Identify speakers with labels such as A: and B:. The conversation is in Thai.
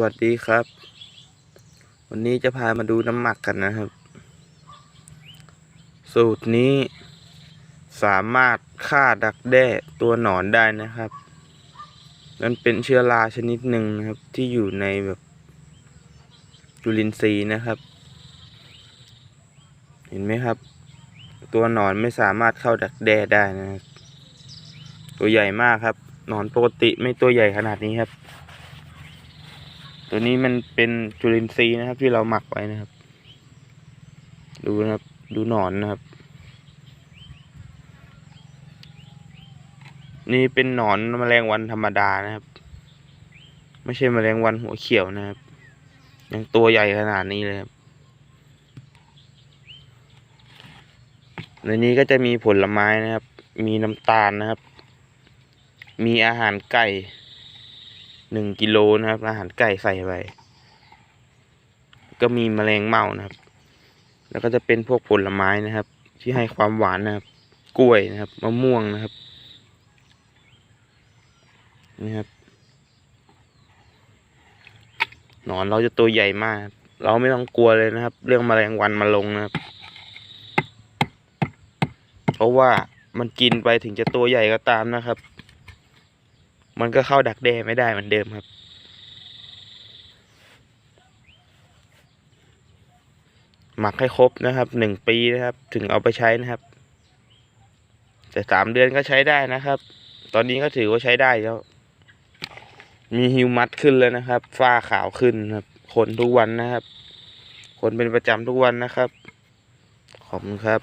A: วัสดีครับ วันนี้จะพามาดูน้ำหมักกันนะครับ สูตรนี้สามารถฆ่าดักแด้ตัวหนอนได้นะครับนั่นเป็นเชื้อราชนิดหนึ่งนะครับ ที่อยู่ในแบบจุลินทรีย์นะครับ เห็นไหมครับ ตัวหนอนไม่สามารถเข้าดักแด้ได้นะครับ ตัวใหญ่มากครับ หนอนปกติไม่ตัวใหญ่ขนาดนี้ครับ ตัวนี้มันเป็นจุลินทรีย์นะครับ ที่เราหมักไว้นะครับ ดูนะครับ ดูหนอนนะครับ นี่เป็นหนอนแมลงวันธรรมดานะครับ ไม่ใช่แมลงวันหัวเขียวนะครับ ยังตัวใหญ่ขนาดนี้เลยครับในนี้ก็จะมีผลไม้นะครับ มีน้ำตาลนะครับ มีอาหารไก่ หนึ่งกิโลนะครับ อาหารไก่ใส่ไปก็มีแมลงเม่านะครับ แล้วก็จะเป็นพวกผลไม้นะครับ ที่ให้ความหวานนะครับ กล้วยนะครับมะม่วงนะครับนี่ครับหนอนเราจะตัวใหญ่มาก เราไม่ต้องกลัวเลยนะครับ เรื่องแมลงวันมาลงนะครับ เพราะว่ามันกินไปถึงจะตัวใหญ่ก็ตามนะครับ มันก็เข้าดักแด้ไม่ได้เหมือนเดิมครับ หมักให้ครบนะครับหนึ่งปีนะครับ ถึงเอาไปใช้นะครับ แต่สามเดือนก็ใช้ได้นะครับ ตอนนี้ก็ถือว่าใช้ได้แล้ว มีฮิวมัสขึ้นแล้วนะครับ ฝ้าขาวขึ้นครับ คนทุกวันนะครับ คนเป็นประจำทุกวันนะครับ ขอบคุณครับ